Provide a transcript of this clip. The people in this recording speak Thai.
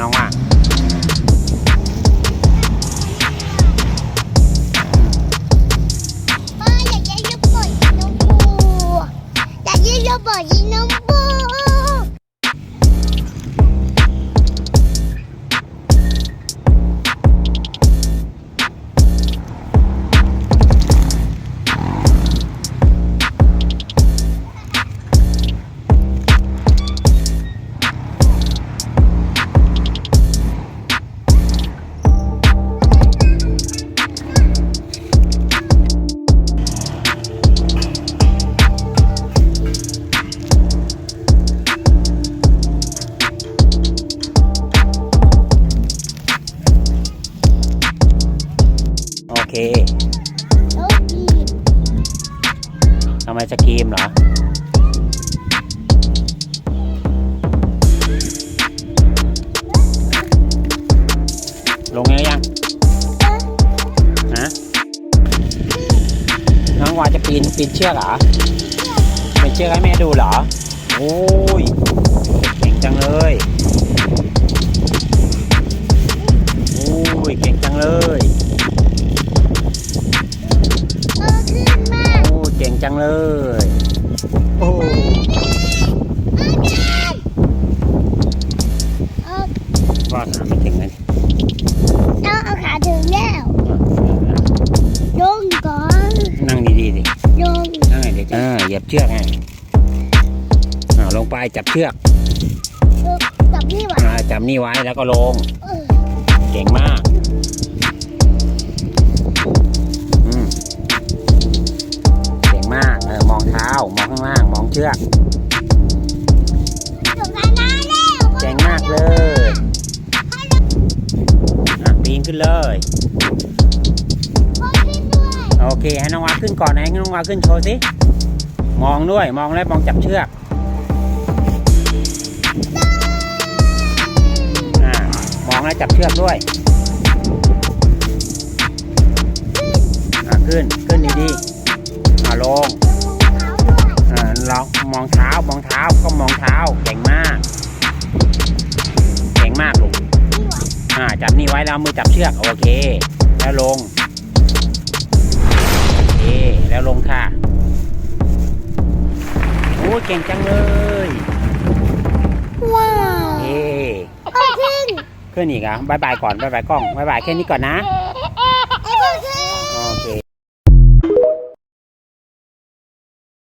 น้องว่าพ่ออยากได้ลูกบอลยิงน้องบูอยากได้ลูกบอลยิงน้องบู ทำไมสกรีมเหรอ ลงยังยัง ฮะ น้องวาจะปีนปีนเชือกเหรอปีนเชือกให้แม่ดูเหรอ โอ้ย เก่งจังเลย โอ้ย เก่งจังเลย จังเลย โอ้เออว่าขาไม่ถึงเลยต้องเอาขาถึงแล้วลงก่อนนั่งดีๆดิลงนั่งไงเดี๋ยวจะเออเหยียบเชือกไงอ่าลงไปจับเชือกเออจับนี่หว่าอ่าจับนี่ไว้แล้วก็ลงเออเก่งมาก ชือกจบแล้วนะแล้วเก่งมากเลยอะปีนขึ้นเลยพ่อขึ้นด้วยโอเค ให้น้องวาขึ้นก่อนให้น้องวาขึ้นโชว์สิ มองด้วย มองแล้วมองจับเชือกอ่ามองแล้วจับเชือกด้วยอ่าขึ้น ขึ้นดีๆอ่าลงอ่าลอง มองเท้ามองเท้าก็มองเท้าเก่งมากเก่งมากลูกอ่าจับนี่ไว้แล้วเอามือจับเชือกโอเค แล้วลงโอเคแล้วลงค่ะโอ้ยเก่งจังเลยว้าวเอ๊พ่อขึ้นขึ้นอีกเหรอะบายบายก่อนบายบายกล้องบายบายแค่นี้ก่อนนะเอ๊